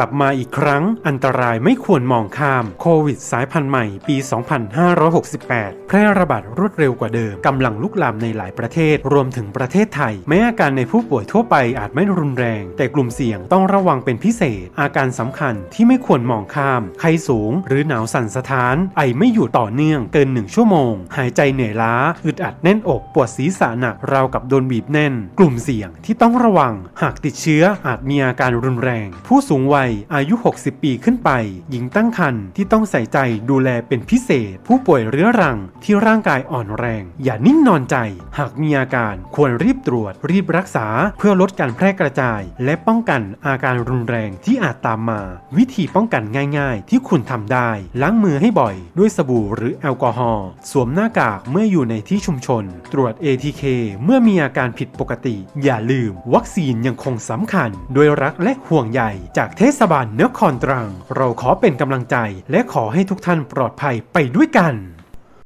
กลับมาอีกครั้ง อันตรายไม่ควรมองข้ามโควิดสายพันธุ์ใหม่ปี 2568 แพร่ระบาดรวดเร็วกว่าเดิม กำลังลุกลามในหลายประเทศ รวมถึงประเทศไทย แม้อาการในผู้ป่วยทั่วไปอาจไม่รุนแรง แต่กลุ่มเสี่ยงต้องระวังเป็นพิเศษ อาการสำคัญที่ไม่ควรมองข้าม ไข้สูง หรือหนาวสั่นสะท้าน ไอไม่อยู่ต่อเนื่องเกินหนึ่งชั่วโมง หายใจเหนื่อยล้า อึดอัดแน่นอก ปวดศีรษะหนักราวกับโดนบีบแน่น กลุ่มเสี่ยงที่ต้องระวัง หากติดเชื้ออาจมีอาการรุนแรง ผู้สูงวัยอายุ 60 ปีขึ้นไป หญิงตั้งครรภ์ที่ต้องใส่ใจดูแลเป็นพิเศษ ผู้ป่วยเรื้อรังที่ร่างกายอ่อนแรง อย่านิ่งนอนใจ หากมีอาการควรรีบตรวจ รีบรักษาเพื่อลดการแพร่กระจาย และป้องกันอาการรุนแรงที่อาจตามมา วิธีป้องกันง่าย ๆ ที่คุณทำได้ ล้างมือให้บ่อย ด้วยสบู่หรือแอลกอฮอล์สวมหน้ากากเมื่ออยู่ในที่ชุมชน ตรวจ ATK เมื่อมีอาการผิดปกติ อย่าลืม วัคซีนยังคงสำคัญด้วยรักและห่วงใยจากเทศบาลนครตรัง เราขอเป็นกำลังใจ และขอให้ทุกท่านปลอดภัยไปด้วยกัน